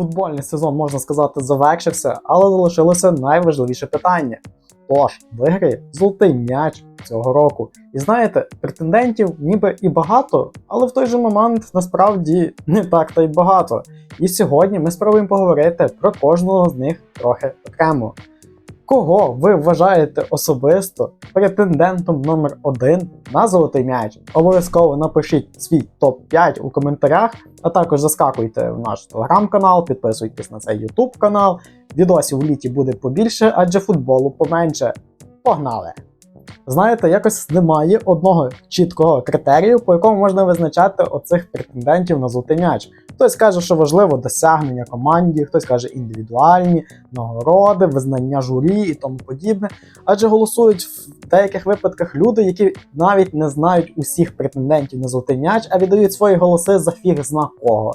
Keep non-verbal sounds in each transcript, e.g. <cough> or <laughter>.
Футбольний сезон, можна сказати, завершився, але залишилося найважливіше питання. Тож, виграє золотий м'яч цього року. І знаєте, претендентів ніби і багато, але в той же момент насправді не так та й багато. І сьогодні ми спробуємо поговорити про кожного з них трохи окремо. Кого ви вважаєте особисто претендентом номер 1 на золотий м'яч? Обов'язково напишіть свій топ-5 у коментарях, а також заскакуйте в наш телеграм-канал, підписуйтесь на цей ютуб канал. Відосів у літі буде побільше, адже футболу поменше. Погнали! Знаєте, якось немає одного чіткого критерію, по якому можна визначати оцих претендентів на золотий м'яч. Хтось каже, що важливо досягнення команді, хтось каже індивідуальні нагороди, визнання журі і тому подібне. Адже голосують в деяких випадках люди, які навіть не знають усіх претендентів на золотий м'яч, а віддають свої голоси за фіг зна кого.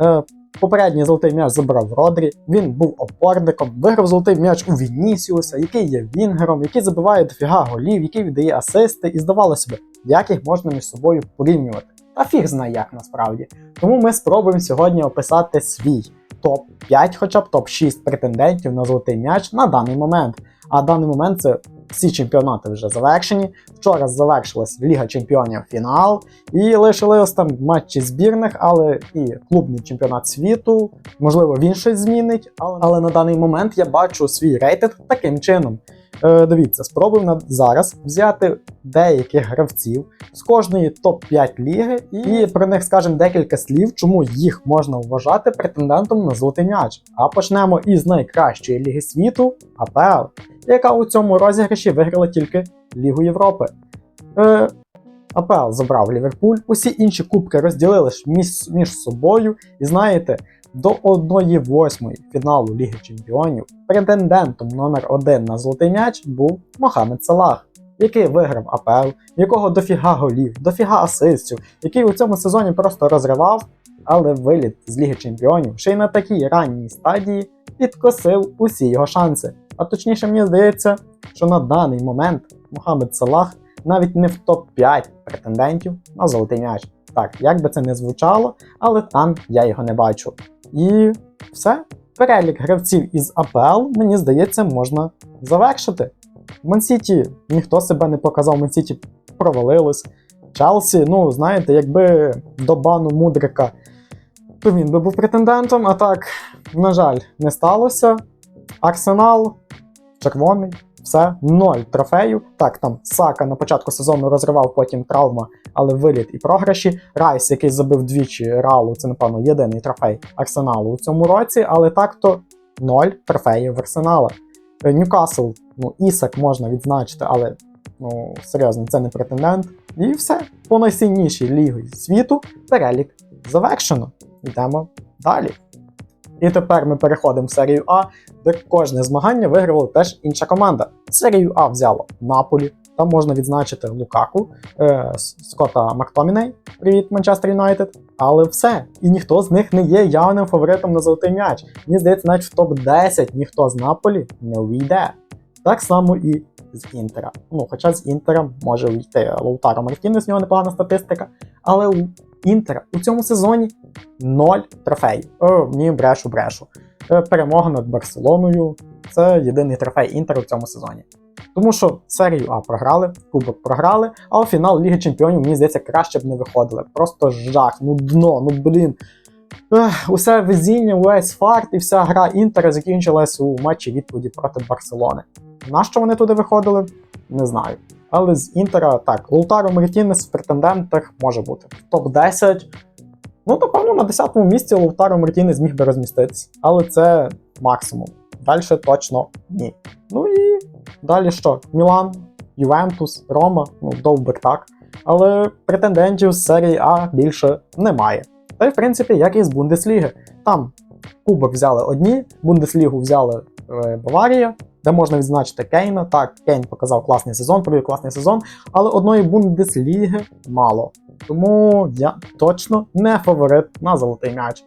Е, Попередній золотий м'яч забрав Родрі, він був опорником, виграв золотий м'яч у Вінісіуса, який є вінгером, який забиває дофіга голів, який віддає асисти, і здавалося б, як їх можна між собою порівнювати. Та фіг знає як насправді. Тому ми спробуємо сьогодні описати свій топ-5, хоча б топ-6 претендентів на золотий м'яч на даний момент. А даний момент це всі чемпіонати вже завершені. Вчора завершилась Ліга Чемпіонів фінал, і лишились там матчі збірних, але і клубний чемпіонат світу. Можливо, він щось змінить, але, але на даний момент я бачу свій рейтинг таким чином. Е, дивіться, спробуємо зараз взяти деяких гравців з кожної топ-5 ліги і про них скажемо декілька слів, чому їх можна вважати претендентом на золотий м'яч. А почнемо із найкращої ліги світу АПЛ, яка у цьому розіграші виграла тільки Лігу Європи. Е, АПЛ забрав Ліверпуль, усі інші кубки розділили між, між собою, і знаєте, до 1-8 фіналу Ліги Чемпіонів претендентом номер 1 на золотий м'яч був Мохамед Салах, який виграв АПЛ, якого дофіга голів, дофіга асистів, який у цьому сезоні просто розривав, але виліт з Ліги Чемпіонів ще й на такій ранній стадії підкосив усі його шанси. А точніше, мені здається, що на даний момент Мохамед Салах навіть не в топ-5 претендентів на золотий м'яч. Так, як би це не звучало, але там я його не бачу. І все. Перелік гравців із АПЛ, мені здається, можна завершити. В Мансіті ніхто себе не показав, Мансіті провалилось. Челсі, ну, знаєте, якби до бану Мудрика, то він би був претендентом, а так, на жаль, не сталося. Арсенал, червоний, все, ноль трофеїв. Так, там Сака на початку сезону розривав, потім травма, але виліт і програші. Райс, який забив двічі Реалу, це, напевно, єдиний трофей Арсеналу у цьому році, але так-то ноль трофеїв Арсенала. Е, Ньюкасл, ну, Ісак можна відзначити, але ну, серйозно, це не претендент. І все. По найсильнішій лігі світу перелік завершено. Йдемо далі. І тепер ми переходимо в серію А, де кожне змагання виграла теж інша команда. Серію А взяло Наполі, там можна відзначити Лукаку, е, Скотта Мактоміней, привіт, Манчестер Юнайтед. Але все. І ніхто з них не є явним фаворитом на золотий м'яч. Мені здається, навіть в топ-10 ніхто з Наполі не увійде. Так само і з Інтера. Ну, хоча з Інтера може увійти Лаутаро Мартінес, в нього непогана статистика. Але у Інтера у цьому сезоні ноль трофеїв. О, ні, брешу, брешу. Е, Перемога над Барселоною це єдиний трофей Інтеру в цьому сезоні. Тому що серію А програли, кубок програли, а у фінал Ліги Чемпіонів, мені здається, краще б не виходили. Просто жах, ну дно, ну блін. Ех, усе везіння, увесь фарт і вся гра Інтера закінчилась у матчі відповіді проти Барселони. Нащо вони туди виходили? Не знаю. Але з Інтера так, Лутаро Мартінес в претендентах може бути. Топ-10. Ну, напевно, на 10-му місці Лутаро Мартінес зміг би розміститися. Але це максимум. Далі точно ні. Ну і далі що? Мілан, Ювентус, Рома, ну, довбик так. Але претендентів з серії А більше немає. Та й в принципі, як і з Бундесліги. Там кубок взяли одні, Бундеслігу взяли е, Баварія, де можна відзначити Кейна. Так, Кейн показав класний сезон, провів класний сезон, але одної Бундесліги мало. Тому я точно не фаворит на золотий м'яч.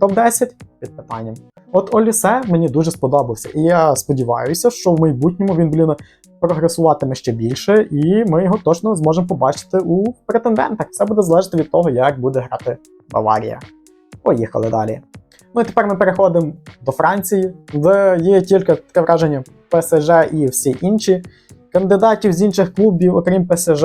Топ-10 під питанням. От Олісе мені дуже сподобався, і я сподіваюся, що в майбутньому він, блін, прогресуватиме ще більше, і ми його точно зможемо побачити у претендентах. Все буде залежати від того, як буде грати Баварія. Поїхали далі. Ну і тепер ми переходимо до Франції, де є тільки таке враження ПСЖ і всі інші. Кандидатів з інших клубів, окрім ПСЖ,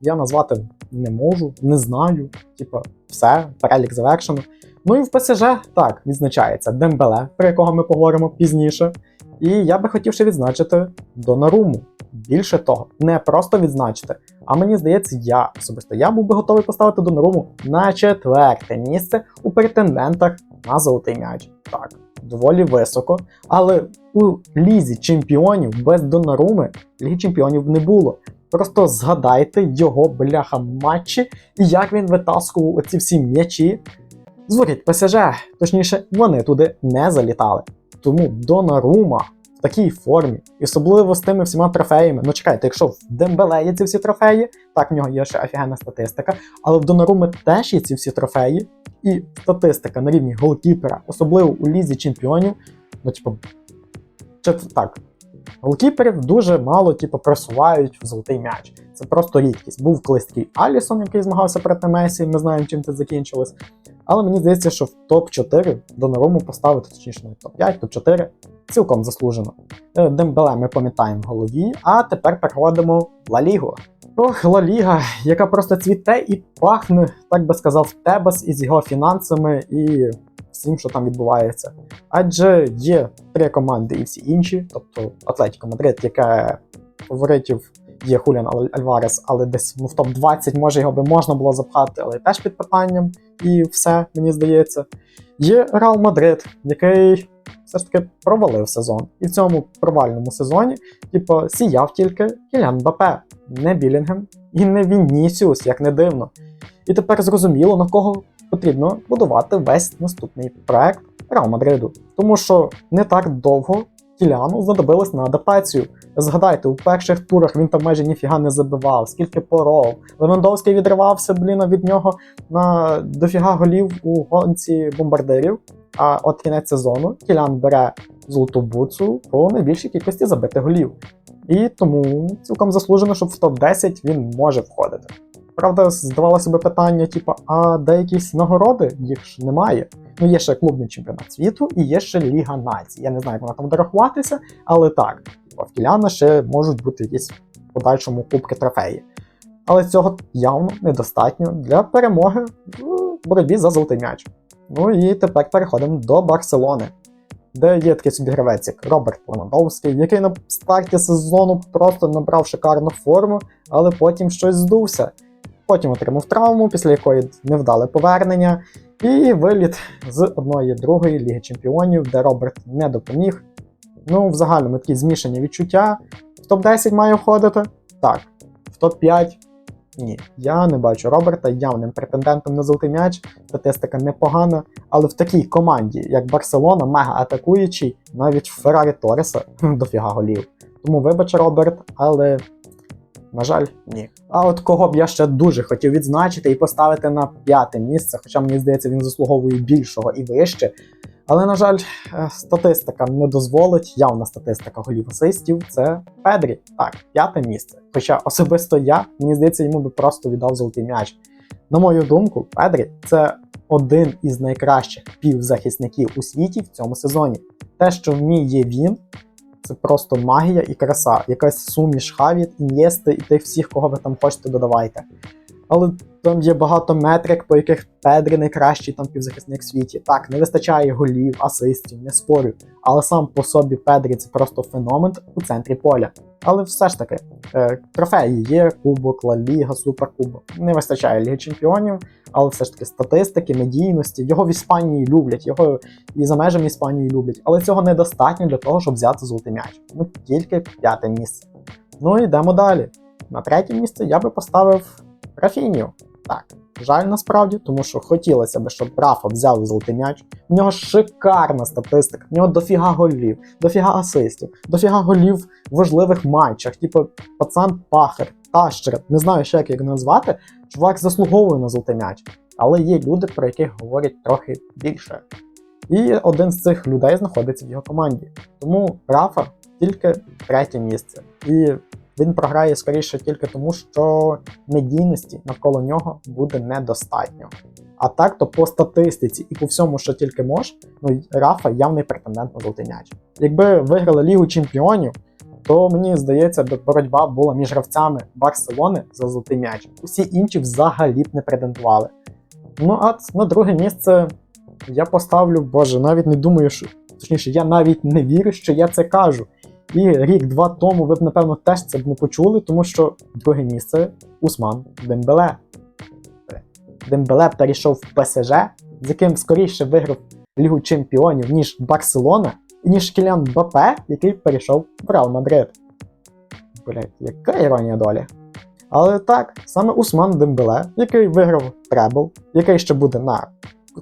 я назвати не можу, не знаю. Типа, все, перелік завершено. Ну і в ПСЖ так відзначається Дембеле, про якого ми поговоримо пізніше. І я би хотів ще відзначити Донаруму. Більше того, не просто відзначити, а мені здається, я особисто я був би готовий поставити Донаруму на четверте місце у претендентах на золотий м'яч. Так, доволі високо. Але у лізі чемпіонів без Донаруми Ліги чемпіонів не було. Просто згадайте його бляха матчі і як він витаскував оці всі м'ячі. Звуріть ПСЖ, точніше, вони туди не залітали. Тому Донарума в такій формі, і особливо з тими всіма трофеями. Ну чекайте, якщо в Дембеле є ці всі трофеї, так в нього є ще офігенна статистика, але в Донаруми теж є ці всі трофеї, і статистика на рівні голкіпера, особливо у лізі чемпіонів, ну, типу, так. Голкіперів дуже мало, типу, просувають в золотий м'яч. Це просто рідкість. Був колись такий Алісон, який змагався проти Месі, ми знаємо, чим це закінчилось. Але мені здається, що в топ-4 Доноруму поставити, точніше, не топ-5, топ-4 цілком заслужено. Е, Дембеле ми пам'ятаємо в голові, а тепер переходимо в Ла Лігу. Ох, Ла Ліга, яка просто цвіте і пахне, так би сказав, Тебас із його фінансами і всім, що там відбувається. Адже є три команди і всі інші, тобто Атлетіко Мадрид, яке фаворитів є Хуліан Альварес, але десь ну, в топ-20 може його би можна було запхати, але теж під питанням, і все, мені здається. Є Реал Мадрид, який все ж таки провалив сезон. І в цьому провальному сезоні, типу, сіяв тільки Кілян Бапе, не Білінгем і не Вінісіус, як не дивно. І тепер зрозуміло, на кого потрібно будувати весь наступний проект Реал Мадриду. Тому що не так довго Кіляну знадобилось на адаптацію. Згадайте, у перших турах він там майже ніфіга не забивав, скільки поров. Левандовський відривався, блін, від нього на дофіга голів у гонці бомбардирів. А от кінець сезону Кілян бере золоту буцу по найбільшій кількості забитих голів. І тому цілком заслужено, щоб в топ-10 він може входити. Правда, здавалося би питання, типу, а де якісь нагороди? Їх ж немає. Ну, є ще клубний чемпіонат світу і є ще Ліга націй. Я не знаю, як вона там буде рахуватися, але так, в Кіляна ще можуть бути якісь в подальшому кубки трофеї. Але цього явно недостатньо для перемоги в боротьбі за золотий м'яч. Ну і тепер переходимо до Барселони, де є такий собі гравець, як Роберт Левандовський, який на старті сезону просто набрав шикарну форму, але потім щось здувся. Потім отримав травму, після якої невдале повернення, і виліт з одної другої Ліги Чемпіонів, де Роберт не допоміг. Ну, в загальному такі змішані відчуття. В топ-10 має входити? Так. В топ-5 ні. Я не бачу Роберта явним претендентом на золотий м'яч. Статистика непогана, але в такій команді, як Барселона, мега атакуючий, навіть Феррарі Торреса дофіга голів. Тому вибач, Роберт, але на жаль, ні. А от кого б я ще дуже хотів відзначити і поставити на п'яте місце, хоча мені здається, він заслуговує більшого і вище. Але, на жаль, е, статистика не дозволить, явна статистика голів асистів це Педрі. Так, п'яте місце. Хоча особисто я, мені здається, йому би просто віддав золотий м'яч. На мою думку, Педрі це один із найкращих півзахисників у світі в цьому сезоні. Те, що вміє він, це просто магія і краса, якась суміш Хавіт, Ін'єсти і тих всіх, кого ви там хочете, додавайте. Але там є багато метрик, по яких Педрі найкращий там півзахисник в світі. Так, не вистачає голів, асистів, не спорю. Але сам по собі Педрі це просто феномен у центрі поля. Але все ж таки, е, трофеї є, Кубок, Ла Ліга, Суперкубок. Не вистачає Ліги Чемпіонів, але все ж таки статистики, медійності. Його в Іспанії люблять, його і за межами Іспанії люблять. Але цього недостатньо для того, щоб взяти золотий м'яч. Ну тільки п'яте місце. Ну йдемо далі. На третє місце я би поставив Рафінію. Так, жаль насправді, тому що хотілося б, щоб Рафа взяв золотий м'яч. У нього шикарна статистика, в нього дофіга голів, дофіга асистів, дофіга голів в важливих матчах. Типу, пацан пахар, тащер, не знаю ще як його назвати. Чувак заслуговує на золотий м'яч. Але є люди, про яких говорять трохи більше. І один з цих людей знаходиться в його команді. Тому Рафа тільки третє місце. І він програє скоріше тільки тому, що медійності навколо нього буде недостатньо. А так, то по статистиці і по всьому, що тільки може, ну Рафа явний претендент на золотий м'яч. Якби виграли Лігу Чемпіонів, то мені здається, би боротьба була між гравцями Барселони за золотий м'яч. Усі інші взагалі б не претендували. Ну а на друге місце я поставлю, боже, навіть не думаю, що точніше, я навіть не вірю, що я це кажу. І рік-два тому ви б, напевно, теж це б не почули, тому що друге місце Усман Дембеле. Дембеле перейшов в ПСЖ, з яким скоріше виграв Лігу Чемпіонів, ніж Барселона, ніж Кілян Бапе, який перейшов в Реал Мадрид. Блять, яка іронія долі. Але так, саме Усман Дембеле, який виграв требл, який ще буде на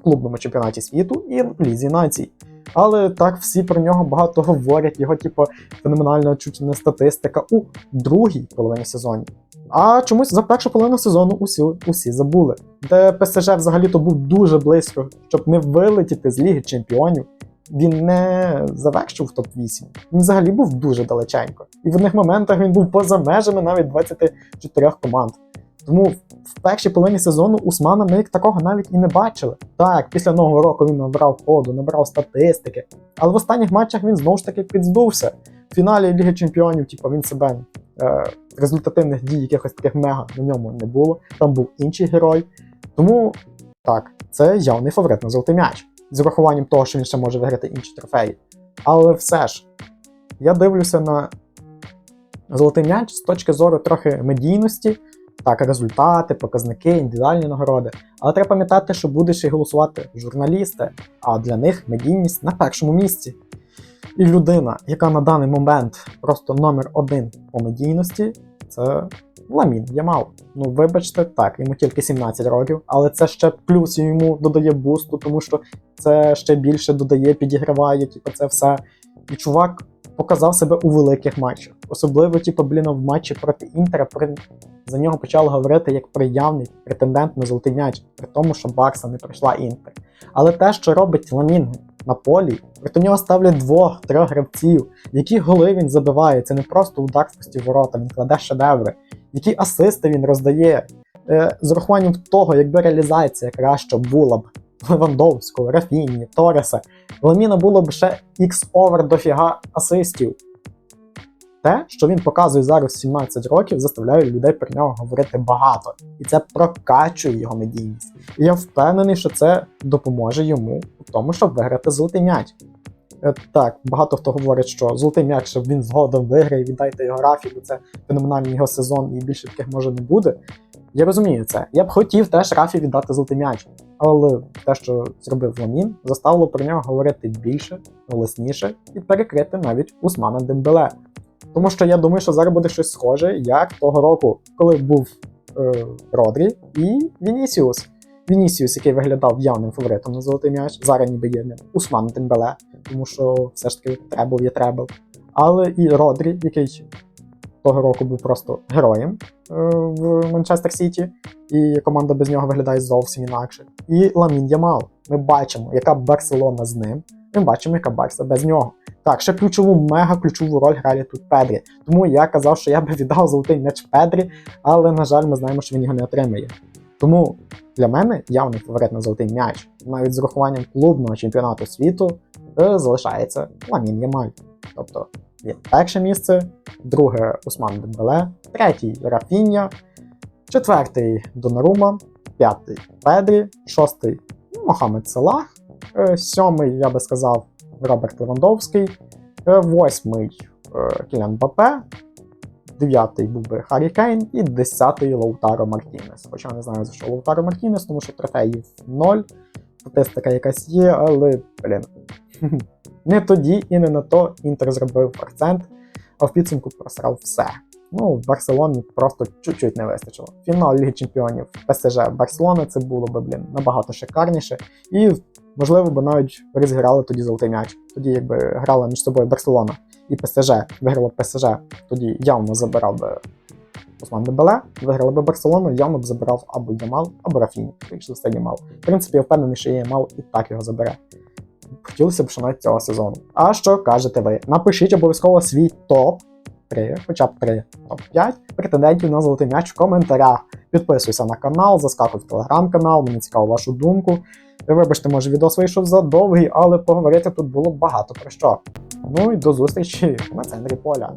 клубному чемпіонаті світу і в Лізі націй. Але так всі про нього багато говорять, його, типу, феноменальна чуть не статистика у другій половині сезону. А чомусь за першу половину сезону усі, усі забули. Де ПСЖ взагалі-то був дуже близько, щоб не вилетіти з Ліги Чемпіонів. Він не завершив топ-8. Він взагалі був дуже далеченько. І в одних моментах він був поза межами навіть 24 команд. Тому в першій половині сезону Усмана ми такого навіть і не бачили. Так, після нового року він набрав ходу, набрав статистики, але в останніх матчах він знову ж таки підздувся. В фіналі Ліги Чемпіонів, типу, він себе е, результативних дій, якихось таких мега на ньому не було. Там був інший герой. Тому так, це явний фаворит на золотий м'яч. З урахуванням того, що він ще може виграти інші трофеї. Але все ж, я дивлюся на золотий м'яч з точки зору трохи медійності. Так, результати, показники, індивідуальні нагороди. Але треба пам'ятати, що ще й голосувати журналісти, а для них медійність на першому місці. І людина, яка на даний момент просто номер один по медійності, це Ламін Ямал. Ну, вибачте, так, йому тільки 17 років, але це ще плюс йому додає бусту, тому що це ще більше додає, підіграває, типу, це все. І чувак показав себе у великих матчах. Особливо, типу, блін, в матчі проти Інтера при... за нього почали говорити як про явний претендент на золотий м'яч, при тому, що Барса не пройшла Інтер. Але те, що робить Ламін на полі, проти нього ставлять двох-трьох гравців, які голи він забиває. Це не просто удар в пусті ворота, він кладе шедеври, які асисти він роздає. Е, з урахуванням того, якби реалізація краща була б Левандовського, Рафіні, Тореса, Ламіна було б ще X-овер дофіга асистів. Те, що він показує зараз в 17 років, заставляє людей про нього говорити багато. І це прокачує його медійність. І я впевнений, що це допоможе йому в тому, щоб виграти золотий м'яч. Е, Так, багато хто говорить, що золотий м'яч, він згодом виграє, віддайте його Рафі, бо це феноменальний його сезон і більше таких може не буде. Я розумію це. Я б хотів теж Рафі віддати золотий м'яч. Але те, що зробив Ламін, заставило про нього говорити більше, голосніше і перекрити навіть Усмана Дембеле. Тому що я думаю, що зараз буде щось схоже, як того року, коли був е, Родрі і Вінісіус. Вінісіус, який виглядав явним фаворитом на золотий м'яч, зараз ніби є ним Усман Дембеле, тому що все ж таки требл є требл. Але і Родрі, який того року був просто героєм е, в Манчестер Сіті, і команда без нього виглядає зовсім інакше. І Ламін Ямал. Ми бачимо, яка Барселона з ним. Ми бачимо, яка Барса без нього. Так, ще ключову, мега ключову роль грає тут Педрі. Тому я казав, що я би віддав золотий м'яч Педрі, але, на жаль, ми знаємо, що він його не отримає. Тому для мене явний фаворит на золотий м'яч, навіть з урахуванням клубного чемпіонату світу, е, залишається Ламін Ямаль. Тобто він перше місце, друге Усман Дембеле, третій Рафіння, четвертий Донарума, п'ятий Педрі, шостий Мохамед Салах, е, сьомий, я би сказав, Роберт Левандовський, е, восьмий е, Кілян Бапе, дев'ятий був би Харі Кейн і десятий Лоутаро Мартінес. Хоча не знаю за що Лоутаро Мартінес, тому що трофеїв ноль, статистика якась є, але блін. <laughs> Не тоді і не на то Інтер зробив акцент, а в підсумку просрав все. Ну, в Барселоні просто чуть-чуть не вистачило. Фінал Ліги Чемпіонів ПСЖ Барселона це було б, блін, набагато шикарніше. І, можливо, б навіть розіграли тоді золотий м'яч. Тоді, якби грала між собою Барселона і ПСЖ, виграла ПСЖ, тоді явно забирав би Осман Дебеле, виграли би Барселону, явно б забирав або Ямал, або Рафіні. Якщо все Ямал. В принципі, я впевнений, що Ямал і так його забере. Хотілося б, шанувати цього сезону. А що кажете ви? Напишіть обов'язково свій топ 3, хоча б 3, топ-5 претендентів на золотий м'яч в коментарях. Підписуйся на канал, заскакуй в телеграм-канал, мені цікаво вашу думку. Вибачте, може відос вийшов задовгий, але поговорити тут було багато про що. Ну і до зустрічі на центрі поля.